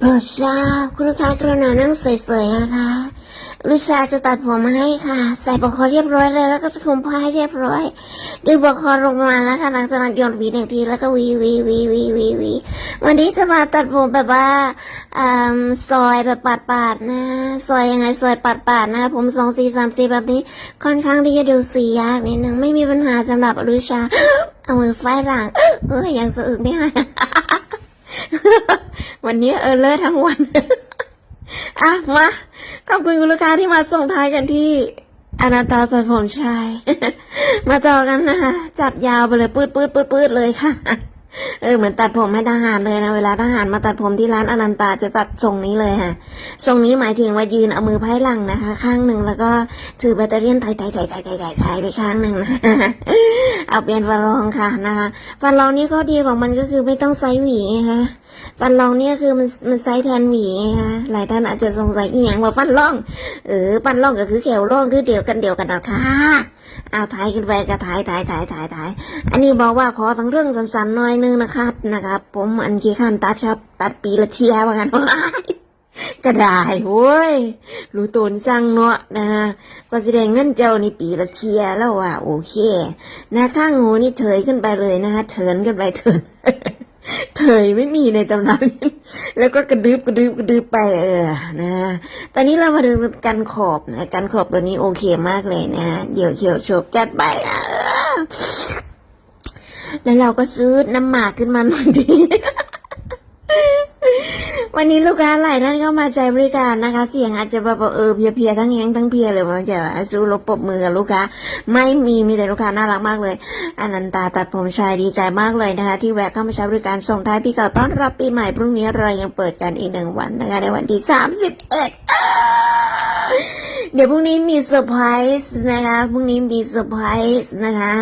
โปรดทราบคุณลูกค้ากรุณานั่งสวยๆนะคะลูกชาจะตัดผมมาให้ค่ะ ใส่ปลอคอเรียบร้อยเลยแล้วก็คุมผ้าให้เรียบร้อยดึงปลอคอลงมาแล้วค่ะหลังจากนั้นโยนวีหนึ่งทีแล้วก็วีวีวีวีวีวีวันนี้จะมาตัดผมแบบว่าอซอยแบบปาดปาดๆนะซอยยังไงซอยปาดปาดๆนะผมสองสี่สามสี่แบบนี้ค่อนข้างที่จะดูสียากนิดนึงไม่มีปัญหาสำหรับลูกชาเอามือไฟหลังเออยังสะอึกไม่หาย วันนี้เออเลอทั้งวันอะมาขอบคุณคุณลูกค้าที่มาส่งท้ายกันที่อนาตาสันผมชาย มาต่อกันนะคะจัดยาวไปเลยปืดปืดปืดปืดเลยค่ะ เออเหมือนตัดผมให้ทหารเลยนะเวลาทหารมาตัดผมที่ร้านอนันตาจะตัดทรงนี้เลยค่ะทรงนี้หมายถึงว่ายืนเอามือไพ่หลังนะคะ ข้างหนึ่งแล้วก็ถือแบตเตอรี่ไถ่ไถ่ไถ่ไถ่ไถ่ไถ่ไถ่ไปข้างหนึ่งนะเอาเปลี่ยนฟันรองค่ะนะคะฟันรองนี่ข้อดีของมันก็คือไม่ต้องไซหวีนะคะฟันรองเนี่ยคือมันมันไซส์แทนหวีนะคะหลายท่านอาจจะสงสัยอีหยังว่าฟันรอง เออฟันรองก็คือแขวรองคือเดียวกันเดียวกันนะคะเอาถ่ายขึ้นไปก็ถ่ายถ่ายถ่ายถ่ายถ่ายอันนี้บอกว่าขอทั้งเรื่องสั้นๆหน่อยนึงนะครับนะครับ ผมอันขี้ข้านตัดครับ ตัดปีละเทียว่ากันก็ได้โว้ย รู้ตนสั่งเนาะนะก็แสดงเงินเจ้านี่ปีละเทียแล้วว่ะโอเค นะข้างหูนี่เถยขึ้นไปเลยนะคะเถินขึ้นไปเถิน เถยไม่มีในตำนานนี้แล้วก็กระดึบกระดึบกระดึบไปเออนะ ตอนนี้เรามาดูกันขอบนะกันขอบตัวนี้โอเคมากเลยนะเดี๋ยวเขียวโฉบจัดไปแล้วเราก็ซื้อน้ำหมากขึ้นมาหน่อยที วันนี้ลูกค้าหลายท่านเข้ามาใช้บริการนะคะ เสียงอาจจะแบบว่าเออเพียๆทั้งแห้งทั้งเพียเลยมันจะสู้รบปบมือกับลูกค้า ไม่มีมีแต่ลูกค้าน่ารักมากเลยอนันตาตัดผมชายดีใจมากเลยนะคะ ที่แวะเข้ามาใช้บริการส่งท้ายปีเก่าต้อนรับปีใหม่พรุ่งนี้เรายังเปิดกันอีกหนึ่งวันนะคะในวันที่สามสิบเอ็ดเดี๋ยวพรุ่งนี้มีเซอร์ไพรส์นะคะ พรุ่งนี้มีเซอร์ไพรส์นะคะ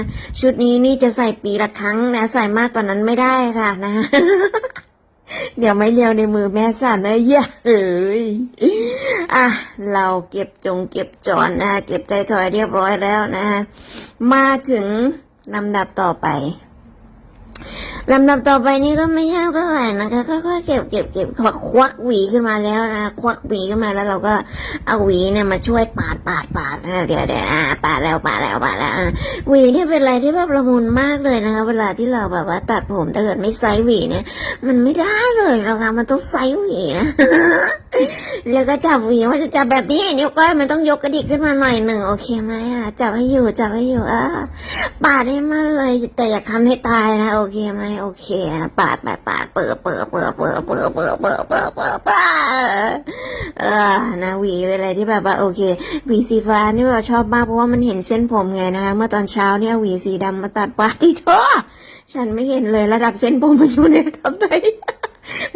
ชุดนี้นี่จะใส่ปีละครั้งนะ ใส่มากกว่านั้นไม่ได้ค่ะนะ เดี๋ยวไม่เลียวในมือแม่สั่นนะเหี้ยเอ้ยอะเราเก็บจงเก็บจอนนะ เก็บใจจอยเรียบร้อยแล้วนะ มาถึงลำดับต่อไป ลำดับต่อไปนี้ก็ไม่ยากเท่าไหร่นะคะค่อยๆเก็บเก็บเก็บควักควักหวีขึ้นมาแล้วนะควักหวีขึ้นมาแล้วเราก็เอาหวีเนี่ยมาช่วยปาดปาดปาดนะเดี๋ยวเดี๋ยวอ่าปาดแล้วปาดแล้วปาดแล้วหวีเนี่ยเป็นอะไรที่แบบละมุนมากเลยนะคะ เวลาที่เราแบบว่าตัดผมถ้าเกิดไม่ไซส์หวีเนี่ย มันไม่ได้เลยนะคะมันต้องไซส์หวีนะ แล้วก็จับหวีว่าจะจับแบบนี้นิ้วก้อยมันต้องยกกระดิกขึ้นมาหน่อยหนึ่งโอเคไหมอะจับให้อยู่จับให้อยู่อะปาดให้มันเลย แต่อย่าทำให้ตายนะโอเคไหมโอเคปาดปาดปาดเปิดเปิดเปิดเปิดเปิดเปิดเปิดเปิดเปิดปาดเออนะหวีเป็นอะไรที่แบบว่าโอเคหวีสีฟ้านี่เราชอบมากเพราะว่ามันเห็นเส้นผมไงนะคะเมื่อตอนเช้าเนี่ยหวีสีดำมาตัดปาดที่ท่อฉันไม่เห็นเลยระดับเส้นผมมันอยู่ในระดับไหน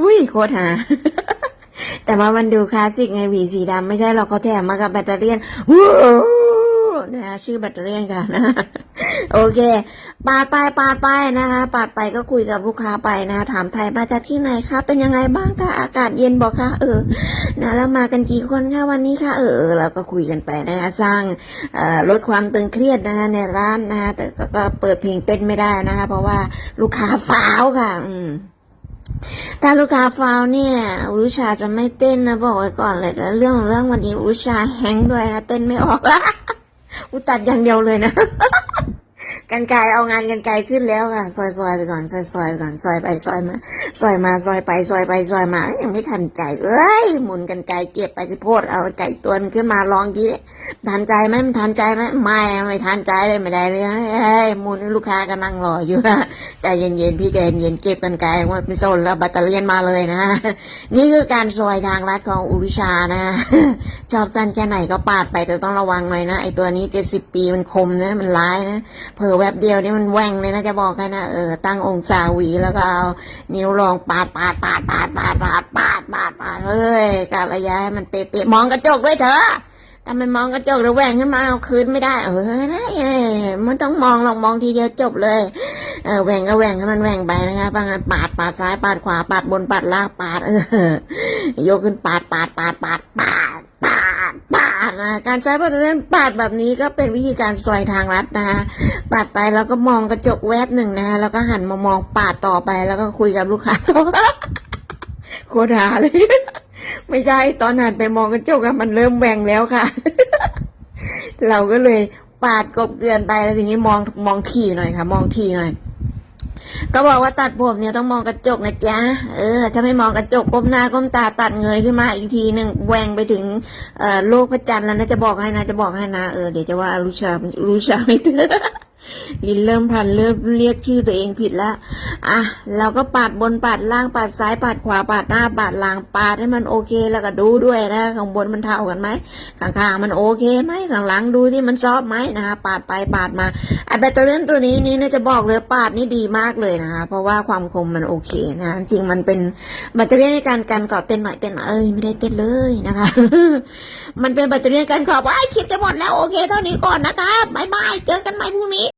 วิโคตรหา แต่ว่ามันดูคลาสสิกไงหวีสีดำไม่ใช่หรอกเขาแถมมากับแบตเตอรี่นะคะชื่อแบตเตอรี่ค่ะนะโอเคปาดไปปาดไปนะคะปาดไปก็คุยกับลูกค้าไปนะ ถามไทยมาจากที่ไหนคะเป็นยังไงบ้างคะอากาศเย็นบอกคะเออนะแล้วมากันกี่คนคะวันนี้คะเออเราก็คุยกันไปนะคะสร้างออลดความตึงเครียดนะคะในร้านนะคะแต่ก็เปิดเพลงเต้นไม่ได้นะคะ เพราะว่าลูกค้าฟ้าวค่ะ อืม ถ้าลูกค้าฟาวเนี่ยอุรุชาจะไม่เต้นนะบอกไว้ก่อนเลยแล้วเรื่องของเรื่องวันนี้อุรุชาแฮงก์ด้วยนะเต้นไม่ออกอุตัดอย่างเดียวเลยนะ กันไกลเอางานกันไกลขึ้นแล้วค่ะ ซอยซอยไปก่อน ซอยซอยไปก่อน ซอยไปซอยมา ซอยมาซอยไปซอยไปซอยมา ยังไม่ทันใจ เอ้ย หมุนกันไกลเก็บไปสิโพดเอาไก่ตัวนึงขึ้นมาลองทีทันใจไหมมันทันใจไหมไม่ไม่ทันใจเลยไม่ได้เลยเฮ้ยหมุนลูกค้าก็นั่งรออยู่ใจเย็นๆพี่ใจเย็นๆเก็บกันไกลว่าไม่โซนแล้วบัตเตอรี่ยนมาเลยนะ นี่คือการซอยทางลัดของอุรุชานะชอบสั้นแค่ไหนก็ปาดไปแต่ต้องระวังหน่อยนะไอตัวนี้เจ็ดสิบปีมันคมนะมันร้ายนะเผลอแวบเดียวนี่มันแหว่งเลยนะจะบอกให้นะเออตั้งองศาหวีแล้วก็เอานิ้วรองปาดปาดปาดปาดปาดปาดปาดปาดปาดเฮ้ยการระยะให้มันเป๊ะๆมองกระจกด้วยเถอะถ้าไม่มองกระจกแล้วแหว่งขึ้นมาเอาคืนไม่ได้ เออนะเออมันต้องมองลองมองทีเดียวจบเลย เออแหว่งก็แหว่งให้มันแหว่งไปนะคะบางอันปาดปาดซ้ายปาดขวาปาดบนปาดล่างปาด เออยกขึ้นปาดปาดปาดปาดปาด ดปาดนะการใช้ปาดนั้นปาดแบบนี้ก็เป็นวิธีการซอยทางลัดนะคะปาดไปแล้วก็มองกระจกแวบหนึ่งนะคะแล้วก็หันมามองปาดต่อไปแล้วก็คุยกับลูกค้าโคตรหาเลย ไม่ใช่ตอนหันไปมองกระจกอะมันเริ่มแหวงแล้วค่ะ เราก็เลยปาดกบเกลือนไปแล้วทีนี้มองมองทีหน่อยค่ะ มองทีหน่อย ก็บอกว่าตัดผมเนี่ยต้องมองกระจกนะจ๊ะ เออ ถ้าไม่มองกระจกก้มหน้าก้มตาตัดเงยขึ้นมาอีกทีหนึ่งแหวงไปถึงเอ่อโลกพระจันทร์แล้วนะจะบอกให้นะจะบอกให้นะเออเดี๋ยวจะว่ารู้ชารู้ชาไม่เจอ ลินเริ่มพันเริ่มเรียกชื่อตัวเองผิดแล้วอะเราก็ปาดบนปาดล่างปาดซ้ายปาดขวาปาดหน้าปาดหลังปาดให้มันโอเคแล้วก็ดูด้วยนะข้างบนมันเท่ากันไหมข้างๆมันโอเคไหมข้างหลังดูที่มันซอฟไหมนะคะปาดไปปาดมาไอแบตเตอรี่ตัวนี้นี่นะจะบอกเลยปาดนี่ดีมากเลยนะคะเพราะว่าความคมมันโอเคนะจริงมันเป็นแบตเตอรี่ในการกันกรอบเต้นหน่อยเต้นเอ้ยไม่ได้เต้นเลยนะคะ มันเป็นแบตเตอรี่ในการกรอบว่าไอคลิปจะหมดแล้วโอเคเท่านี้ก่อนนะคะบายบายเจอกันใหม่พรุ่งนี้